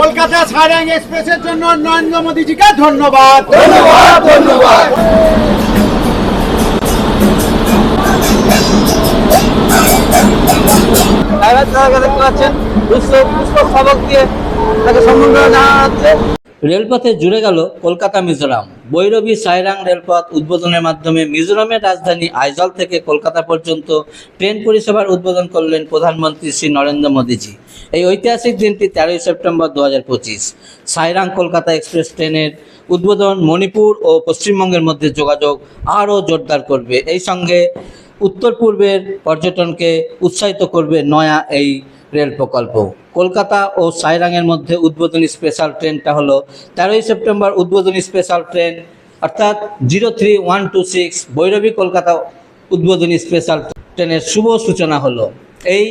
কলকাতা সারাং এক্সপ্রেসের জন্য নরেন্দ্র মোদীজিকে ধন্যবাদ। ধন্যবাদ ধন্যবাদ। ড্রাইভার সাহেবকে দেখতে পাচ্ছেন পুষ্প পুষ্প সবক দিয়ে তাকে সম্বর্ধনা জানানো হচ্ছে রেলপথে জুড়ে গেল কলকাতা মিজোরাম। বৈরবী সাইরাং রেলপথ উদ্বোধনের মাধ্যমে মিজোরামের রাজধানী আইজল থেকে কলকাতা পর্যন্ত ট্রেন পরিষেবার উদ্বোধন করলেন প্রধানমন্ত্রী শ্রী নরেন্দ্র মোদীজি। এই ঐতিহাসিক দিনটি তেরোই সেপ্টেম্বর দু হাজার পঁচিশ। সাইরাং কলকাতা এক্সপ্রেস ট্রেনের উদ্বোধন মণিপুর ও পশ্চিমবঙ্গের মধ্যে যোগাযোগ আরও জোরদার করবে। এই সঙ্গে উত্তর পূর্বের পর্যটনকে উৎসাহিত করবে নয়া এই রেল প্রকল্প। কলকাতা ও সাইরাংয়ের মধ্যে উদ্বোধনী স্পেশাল ট্রেনটা হলো তেরোই সেপ্টেম্বর উদ্বোধনী স্পেশাল ট্রেন অর্থাৎ zero three one two six Bairabi Kolkata উদ্বোধনী স্পেশাল ট্রেনের শুভ সূচনা হলো। এই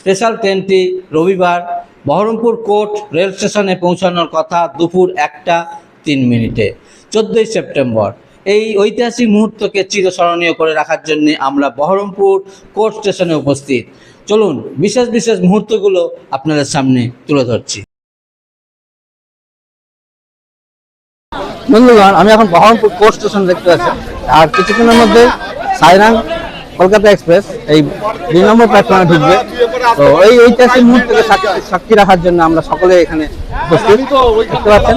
স্পেশাল ট্রেনটি রবিবার বহরমপুর কোর্ট রেল স্টেশনে পৌঁছানোর কথা দুপুর একটা তিন মিনিটে, চোদ্দোই সেপ্টেম্বর। এই ঐতিহাসিক মুহূর্তকে চিরস্মরণীয় করে রাখার জন্য আমরা বহরমপুর কোর্ট স্টেশনে উপস্থিত। চলুন বিশেষ বিশেষ মুহূর্তগুলো আপনাদের সামনে তুলে ধরছি। বন্ধুগণ, আমি এখন বহরমপুর কোর্ট স্টেশন দেখতে পাচ্ছি আর কিছুক্ষণের মধ্যে সাইরাং কলকাতা এক্সপ্রেস, এই দুই নম্বর প্ল্যাটফর্মে ঢুকবে। তো এই ঐতিহাসিক মুহূর্তকে সাক্ষী- রাখার জন্য আমরা সকলে এখানে উপস্থিত। দেখতে পাচ্ছেন?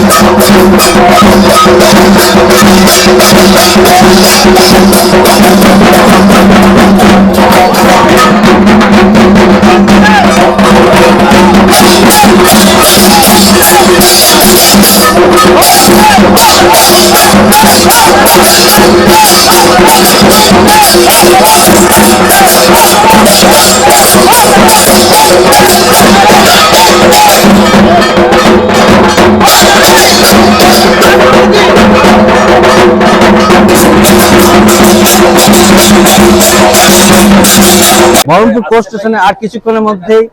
Hey! বহরমপুর কোর্ট স্টেশনে আর কিছুক্ষণের মধ্যেই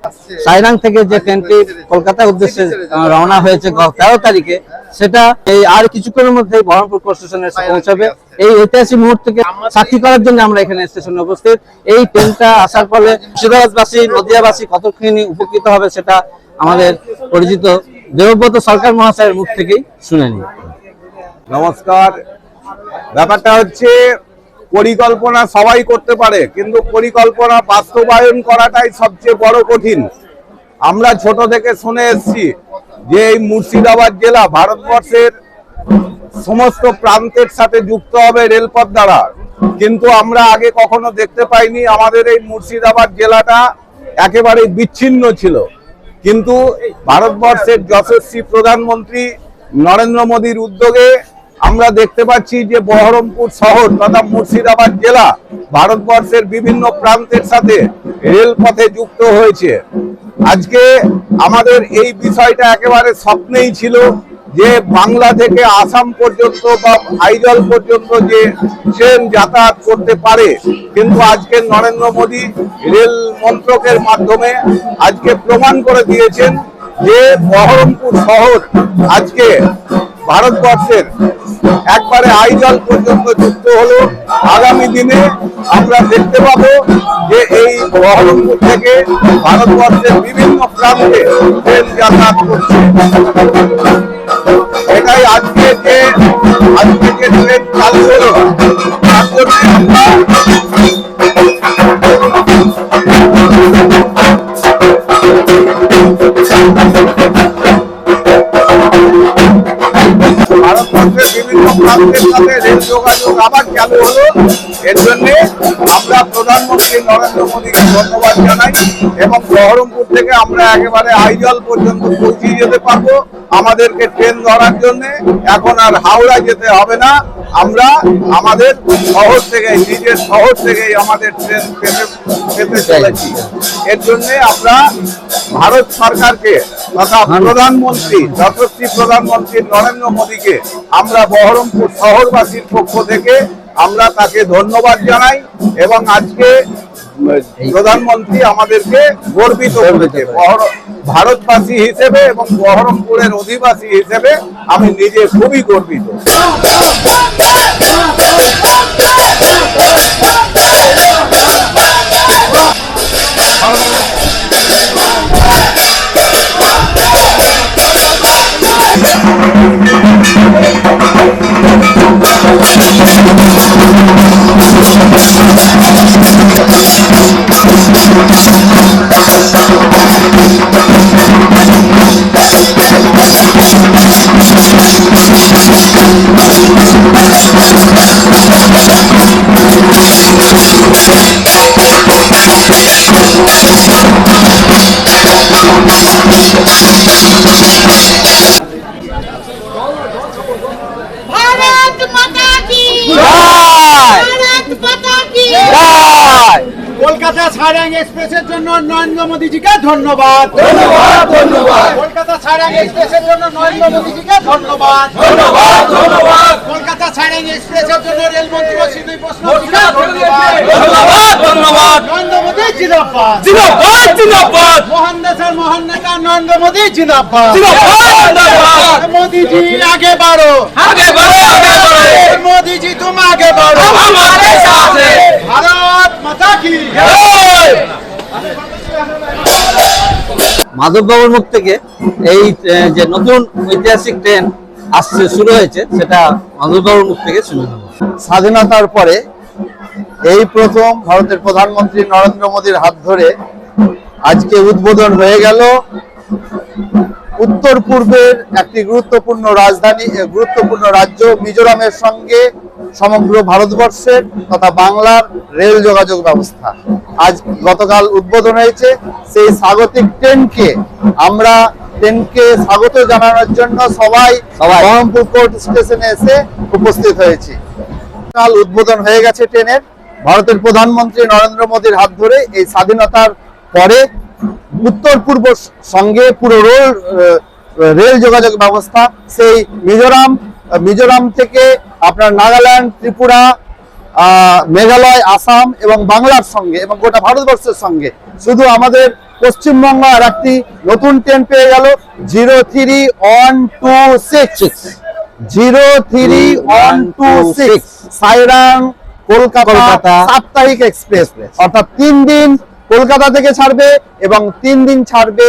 সাইরাং থেকে যে ট্রেনটি কলকাতার উদ্দেশ্যে রওনা হয়েছে তেরো তারিখে সেটা এই আর কিছুক্ষণের মধ্যে বহরমপুর স্টেশনে এসে পৌঁছাবে। এই ঐতিহাসিক মুহূর্তকে সাক্ষী করার জন্য আমরা এখানে স্টেশনে উপস্থিত। এই ট্রেনটা আসার ফলে মুর্শিদাবাদবাসী নদিয়াবাসী কতখানি উপকৃত হবে সেটা আমাদের পরিচিত দেবব্রত সরকার মহাশয়ের মুখ থেকেই শুনে নি নমস্কার। ব্যাপারটা হচ্ছে পরিকল্পনা সবাই করতে পারে কিন্তু পরিকল্পনা বাস্তবায়ন করাটাই সবচেয়ে বড় কঠিন। আমরা ছোট থেকে শুনে এসেছি যে এই মুর্শিদাবাদ জেলা ভারতবর্ষের সমস্ত প্রান্তের সাথে যুক্ত হবে রেলপথ দ্বারা। কিন্তু আমরা আগে কখনো দেখতে পাইনি আমাদের এই মুর্শিদাবাদ জেলাটা একেবারে বিচ্ছিন্ন ছিল। কিন্তু ভারতবর্ষের যশস্বী প্রধানমন্ত্রী নরেন্দ্র মোদীর উদ্যোগে আমরা দেখতে পাচ্ছি যে বহরমপুর শহর তথা মুর্শিদাবাদ জেলা ভারতবর্ষের বিভিন্ন প্রান্তের সাথে রেলপথে যুক্ত হয়েছে। আজকে আমাদের এই বিষয়টা একেবারে স্বপ্নেই ছিল যে বাংলা থেকে আসাম পর্যন্ত বা আইজল পর্যন্ত যে ট্রেন যাতায়াত করতে পারে। কিন্তু আজকে নরেন্দ্র মোদী রেল মন্ত্রকের মাধ্যমে আজকে প্রমাণ করে দিয়েছেন যে বহরমপুর শহর আজকে ভারতবর্ষের একবারে আইজল পর্যন্ত যুক্ত হলো, আগামী দিনে আমরা দেখতে পাবো যে এই বহরমপুর থেকে ভারতবর্ষের বিভিন্ন প্রান্তে ট্রেন যাতায়াত করছে। এটাই আজকে যে আজকে যে ট্রেন চালু হলো, তার জন্য আমরা রেল যোগাযোগ আবার চালু হলো এর জন্যে আমরা প্রধানমন্ত্রী নরেন্দ্র মোদীকে ধন্যবাদ জানাই এবং বহরমপুর থেকে আমরা একেবারে আইজল পর্যন্ত পৌঁছে যেতে পারব। আমাদেরকে ট্রেন ধরার জন্য এখন আর হাওড়া যেতে হবে না। আমরা আমাদের শহর থেকে নিজের শহর থেকেই আমাদের ট্রেন পেতে পেতে চলেছি। এর জন্যে আমরা ভারত সরকারকে তথা প্রধানমন্ত্রী যশস্বী প্রধানমন্ত্রী নরেন্দ্র মোদীকে আমরা বহরমপুর শহরবাসীর পক্ষ থেকে আমরা তাকে ধন্যবাদ জানাই এবং আজকে প্রধানমন্ত্রী আমাদেরকে গর্বিত করেছে। ভারতবাসী হিসেবে এবং বহরমপুরের অধিবাসী হিসেবে আমি নিজে খুবই গর্বিত Thank you. どこへ行くの? সারাং এক্সপ্রেসের জন্য নরেন্দ্র মোদীজিকে ধন্যবাদ। ধন্যবাদ ধন্যবাদ। কলকাতা সারাং এক্সপ্রেসের জন্য নরেন্দ্র মোদীজিকে ধন্যবাদ। ধন্যবাদ ধন্যবাদ। কলকাতা সারাং এক্সপ্রেসের জন্য রেলমন্ত্রী শ্রী প্রশ্ন ধন্যবাদ ধন্যবাদ ধন্যবাদ। নরেন্দ্র মোদী জিন্দাবাদ। জিন্দাবাদ জিন্দাবাদ। মহান দেশের মহান নেতা নরেন্দ্র মোদী জিন্দাবাদ। জিন্দাবাদ মোদীজি আগে বাড়ো। আগে বাড়ো আগে বাড়ো। মোদীজি তুমি আগে বাড়ো। আমাদের সাথে ভারত মাধববাবুর মুখ থেকে এই যে নতুন ঐতিহাসিক ট্রেন আসছে শুরু হয়েছে সেটা মাধববাবুর মুখ থেকে শুনে স্বাধীনতার পরে এই প্রথম ভারতের প্রধানমন্ত্রী নরেন্দ্র মোদীর হাত ধরে আজকে উদ্বোধন হয়ে গেল উত্তর পূর্বের একটি গুরুত্বপূর্ণ রাজধানী গুরুত্বপূর্ণ রাজ্য মিজোরামের সঙ্গে সমগ্র ভারতবর্ষের তথা বাংলার রেল যোগাযোগ ব্যবস্থা। আজ গতকাল উদ্বোধন হয়েছে সেই স্বাগতিক ট্রেনকে। আমরা ট্রেনকে স্বাগত জানানোর জন্য সবাই। বহরমপুর কোর্ট স্টেশনে এসে উপস্থিত হয়েছি। কাল উদ্বোধন হয়ে গেছে ট্রেনের। ভারতের প্রধানমন্ত্রী নরেন্দ্র মোদীর হাত ধরে এই স্বাধীনতার পরে উত্তর পূর্ব সঙ্গে পুরো রেল রেল যোগাযোগ ব্যবস্থা সেই মিজোরাম মিজোরাম থেকে আপনার নাগাল্যান্ড ত্রিপুরা মেঘালয় আসাম এবং বাংলার সঙ্গে এবং গোটা ভারতবর্ষের সঙ্গে। শুধু আমাদের পশ্চিমবঙ্গ আর একটি নতুন ট্রেন পেয়ে গেল zero three one two six zero three one two six Sairang Kolkata. সাপ্তাহিক এক্সপ্রেস অর্থাৎ তিন দিন কলকাতা থেকে ছাড়বে এবং তিন দিন ছাড়বে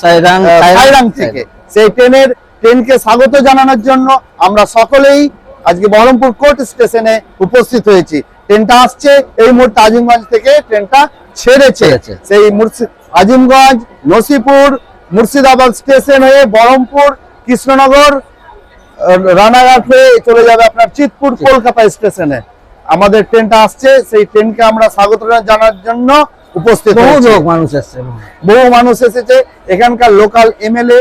সাইরাং সাইরাং থেকে। সেই ট্রেনের ট্রেনকে স্বাগত জানানোর জন্য আমরা সকলেই আজকে বহরমপুর কোর্ট স্টেশনে উপস্থিত হয়েছি ট্রেনটা আসছে এই মুহূর্তে আজিমগঞ্জ থেকে ট্রেনটা ছেড়েছে। সেই আজিমগঞ্জ নসিপুর মুর্শিদাবাদ স্টেশন হয়ে বহরমপুর কৃষ্ণনগর রানাঘাট হয়ে চলে যাবে আপনার চিতপুর কলকাতা স্টেশনে আমাদের ট্রেনটা আসছে সেই ট্রেনকে আমরা স্বাগত জানার জন্য উপস্থিত বহু। লোক মানুষ এসছে বহু মানুষ এসেছে এখানকার লোকাল এমএলএ।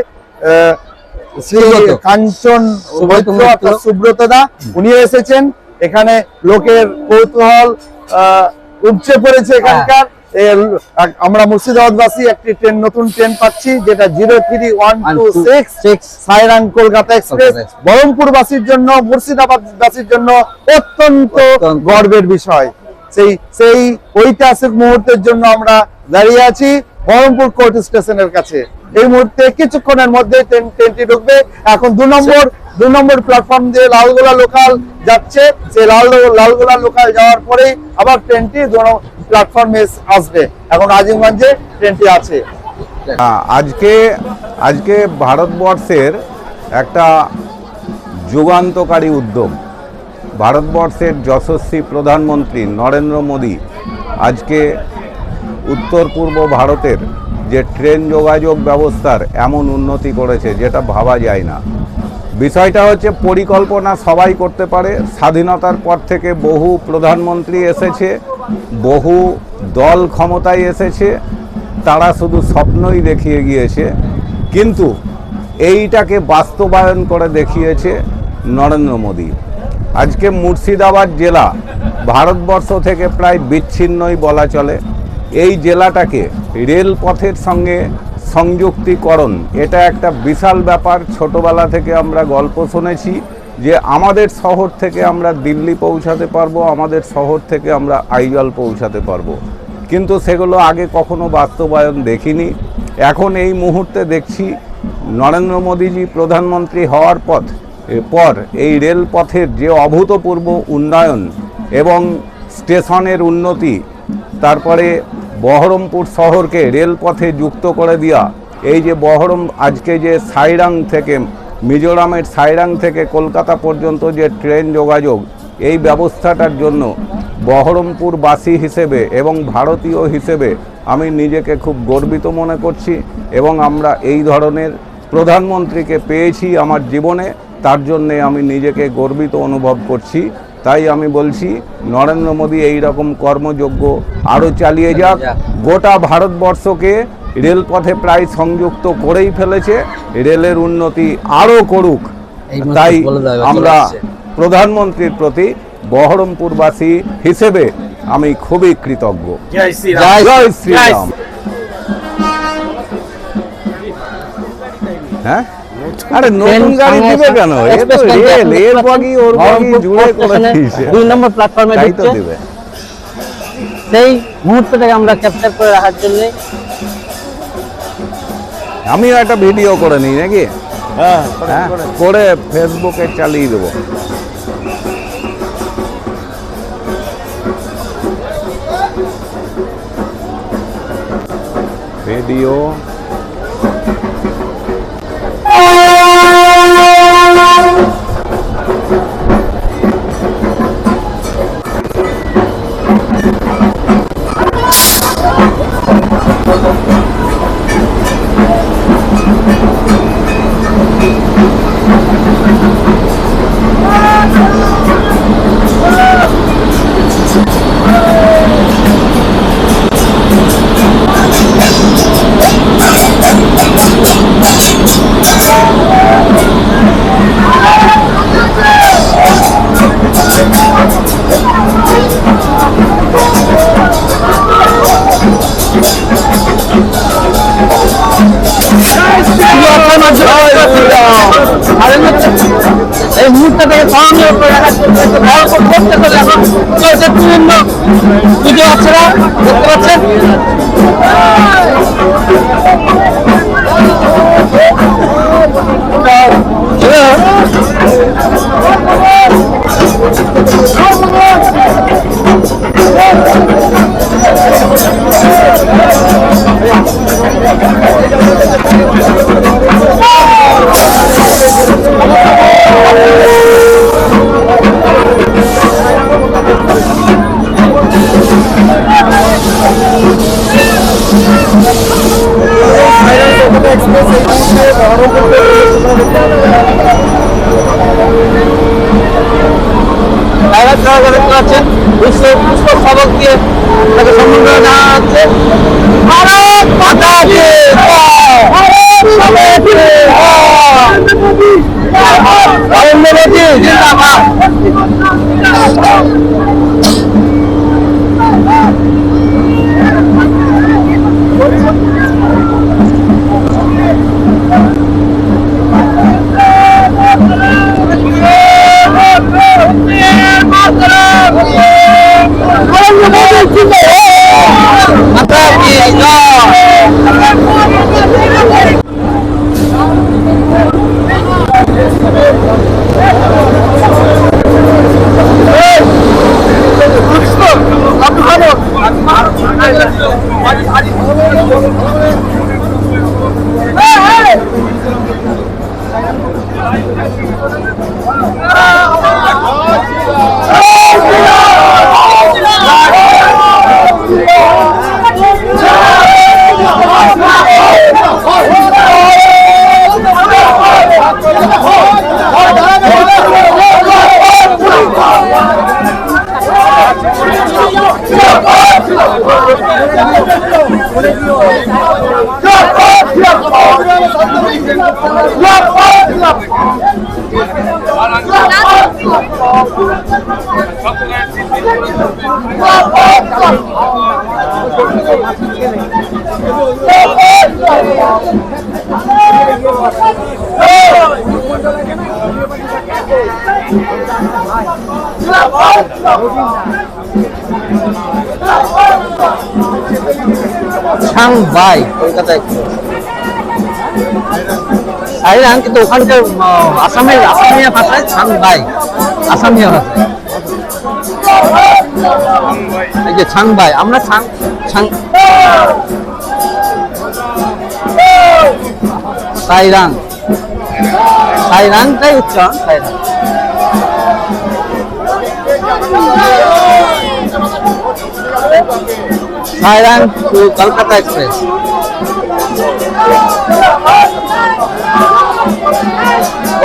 কাঞ্চন সুব্রত মৈত্র মৈত্র। অর্থাৎ সুব্রত দা উনিও এসেছেন। এখানে লোকের কৌতূহল উপচে পড়েছে এখানকার। আমরা মুর্শিদাবাদবাসী একটি ট্রেন নতুন ট্রেন পাচ্ছি যেটা zero three one two six Sairang Kolkata express. বহরমপুরবাসীর জন্য মুর্শিদাবাদবাসীর জন্য অত্যন্ত অত্যন্ত। গর্বের বিষয়। সেই সেই ঐতিহাসিক মুহূর্তের জন্য আমরা দাঁড়িয়ে আছি বহরমপুর কোর্ট স্টেশনের কাছে। এই মুহূর্তে কিছুক্ষণের মধ্যে ট্রেনটি ঢুকবে। এখন দু নম্বর দু নম্বর প্ল্যাটফর্ম দিয়ে লালগোলা লোকাল যাচ্ছে। সেই লাল লালগোলা লোকাল যাওয়ার পরেই আবার ট্রেনটি দু প্ল্যাটফর্মে আসবে। এখন আজিমগঞ্জে ট্রেনটি আছে। আজকে আজকে ভারতবর্ষের একটা যুগান্তকারী উদ্যোগ। ভারতবর্ষের যশস্বী প্রধানমন্ত্রী নরেন্দ্র মোদী আজকে উত্তর পূর্ব ভারতের যে ট্রেন যোগাযোগ ব্যবস্থার এমন উন্নতি করেছে যেটা ভাবা যায় না। বিষয়টা হচ্ছে পরিকল্পনা সবাই করতে পারে, স্বাধীনতার পর থেকে বহু প্রধানমন্ত্রী এসেছে, বহু দল ক্ষমতায় এসেছে, তারা শুধু স্বপ্নই দেখিয়ে গিয়েছে, কিন্তু এইটাকে বাস্তবায়ন করে দেখিয়েছে নরেন্দ্র মোদী। আজকে মুর্শিদাবাদ জেলা ভারতবর্ষ থেকে প্রায় বিচ্ছিন্নই বলা চলে। এই জেলাটাকে রেলপথের সঙ্গে সংযুক্তিকরণ, এটা একটা বিশাল ব্যাপার। ছোটবেলা থেকে আমরা গল্প শুনেছি যে আমাদের শহর থেকে আমরা দিল্লি পৌঁছাতে পারব, আমাদের শহর থেকে আমরা আইজল পৌঁছাতে পারব। কিন্তু সেগুলো আগে কখনো বাস্তবায়ন দেখিনি। এখন এই মুহূর্তে দেখছি নরেন্দ্র মোদীজি প্রধানমন্ত্রী হওয়ার পথ, পর এই রেলপথের যে অভূতপূর্ব উন্নয়ন এবং স্টেশনের উন্নতি, তারপরে বহরমপুর শহরকে রেলপথে যুক্ত করে দেওয়া এই যে বহরম, আজকে যে সাইরাং থেকে, মিজোরামের সাইরাং থেকে কলকাতা পর্যন্ত যে ট্রেন যোগাযোগ, এই ব্যবস্থাটার জন্য বহরমপুরবাসী হিসেবে এবং ভারতীয় হিসেবে আমি নিজেকে খুব গর্বিত মনে করছি এবং আমরা এই ধরনের প্রধানমন্ত্রীকে পেয়েছি আমার জীবনে, তার জন্যে আমি নিজেকে গর্বিত অনুভব করছি। তাই আমি বলছি নরেন্দ্র মোদী এই রকম কর্মযোগ্য আরও চালিয়ে যাক। গোটা ভারতবর্ষকে রেলপথে প্রায় সংযুক্ত করেই ফেলেছে। রেলের উন্নতি আরও করুক। তাই আমরা প্রধানমন্ত্রীর প্রতি বহরমপুরবাসী হিসেবে আমি খুবই কৃতজ্ঞ। জয় শ্রীরাম হ্যাঁ? আরে নতুন গাড়ি দিবে কেন? রেল এর বগি ওর বগি জুড়ে করে দিয়েছে। দুই নম্বর প্ল্যাটফর্মে ঢুকছে। দিবে। সেই মুহূর্তটাকে আমরা ক্যাপচার করে রাখার জন্য আমিও একটা ভিডিও করে নিই নাকি? হ্যাঁ করে ফেসবুকে চালিয়ে দেবো। ভিডিও এই মুহূর্তটাকে স্মরণীয় করে রাখার করতে হবে এখন চলছে বিভিন্ন ভিডিও আপনারা দেখতে পাচ্ছেন ড্রাইভার সহকারে দেখতে পাচ্ছেন। পুষ্প পুষ্প সবক দিয়ে তাকে সম্মান জানা হচ্ছে ভারত মাতা কি জয়! ভারত মাতা কি জয়! নরেন্দ্র মোদী জিন্দাবাদ। সাংবাই কলকাতা এক্সপ্রেস সাইরাং কিন্তু ওখানকার আসামের আসামিয়া ভাষায় ছাংবাই আসামিয়া ভাষায়। এই যে ছাংবাই আমরা ছাং ছাং। সাইরাং। সাইরাংটাই উচ্চারণ Sairang. Sairang to Kolkata express.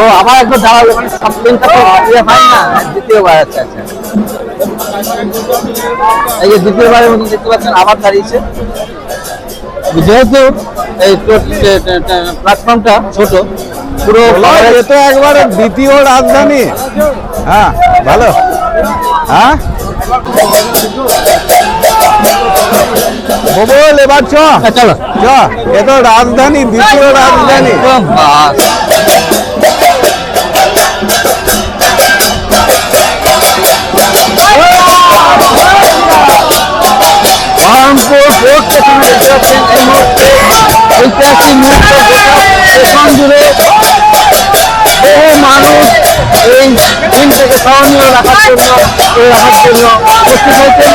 ও, আবার একবার দাঁড়াল মানে সাপ্লিনটা তো ইয়ে হয় না, দ্বিতীয়বার আচ্ছা আচ্ছা। এই যে দ্বিতীয়বারের মতন দেখতে পাচ্ছেন আবার দাঁড়িয়েছে। যেহেতু এই প্ল্যাটফর্মটা ছোট পুরো তো একবার দ্বিতীয় রাজধানী। হ্যাঁ ভালো। হ্যাঁ? বল এবার চ। হ্যাঁ, চলো। চ এ তো রাজধানী দ্বিতীয় রাজধানী। বাস। বহু মানুষ এই দিনটাকে স্মরণীয় রাখার জন্য রাখার জন্য উপস্থিত হয়েছেন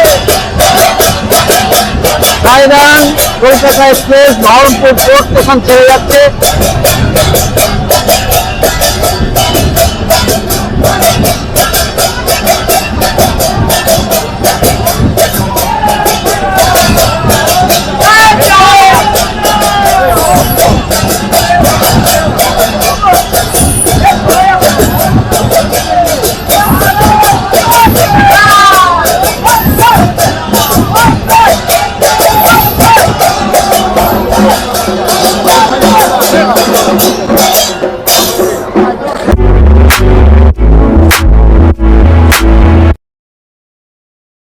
রায়দান Kolkata express Berhampur port station ছেড়ে যাচ্ছে